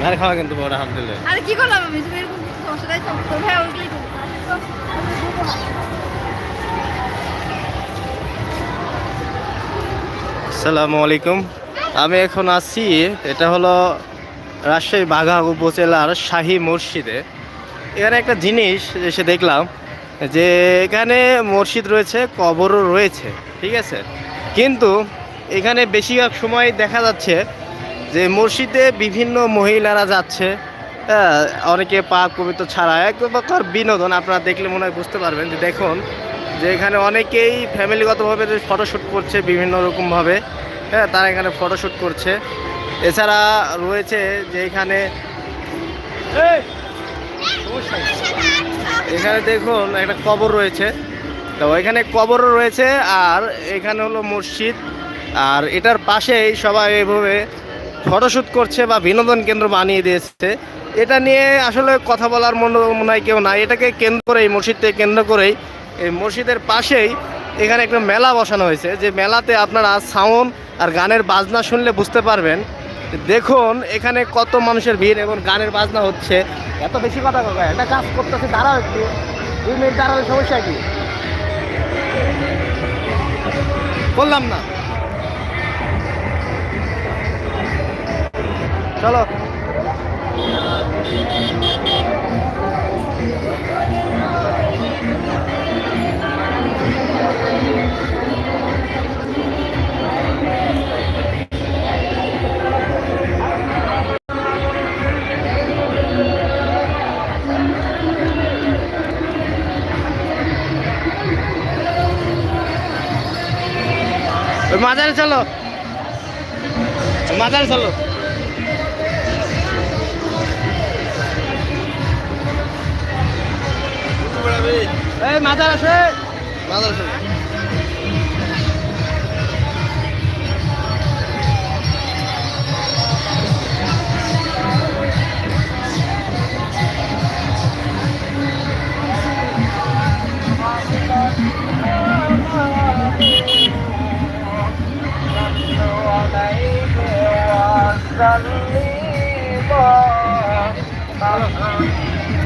মার খাওয়া কিন্তু বড় হাত দিলে। আরে কি করলাম আমি? তুমি এরকম সমস্যা তাই তো ভাই ওইটাই আসসালামু আলাইকুম। আমি এখন আছি এটা হলো রাজশাহী বাঘা উপজেলার শাহী মসজিদে। এখানে একটা জিনিস এসে দেখলাম যে এখানে মসজিদ রয়েছে কবরও রয়েছে ঠিক আছে? কিন্তু এখানে বেশিরভাগ সময় দেখা যাচ্ছে যে মসজিদে বিভিন্ন মহিলারা যাচ্ছে হ্যাঁ, অনেকে পাক পবিত্র ছাড়া এক প্রকার বিনোদন আপনারা দেখলে মনে হয় বুঝতে পারবেন যে দেখুন যে এখানে অনেকেই ফ্যামিলিগতভাবে ফটোশ্যুট করছে বিভিন্ন রকমভাবে হ্যাঁ তারা এখানে ফটোশ্যুট করছে। এছাড়া রয়েছে যে এখানে এখানে দেখুন একটা কবর রয়েছে। তো এখানে কবরও রয়েছে আর এখানে হলো মসজিদ। আর এটার পাশেই সবাই এইভাবে ফটোশ্যুট করছে বা বিনোদন কেন্দ্র বানিয়ে দিয়েছে। এটা নিয়ে আসলে কথা বলার মনে মনে কেউ নাই। এটাকে কেন্দ্র করেই, মসজিদকে কেন্দ্র করেই এই মসজিদের পাশেই এখানে একটা মেলা বসানো হয়েছে। যে মেলাতে আপনারা সাউন্ড আর গানের বাজনা শুনলে বুঝতে পারবেন। দেখুন, এখানে কত মানুষের ভিড় এবং গানের বাজনা হচ্ছে। এত বেশি কথা কথা একটা কাজ করতেছে, দাঁড়াও একটু। দুই মিনিট দাঁড়ালে সমস্যা কি? বললাম না। চলো। মাজারে চলো। মাজারে চলো। এই মাদার আসে মাদার আসে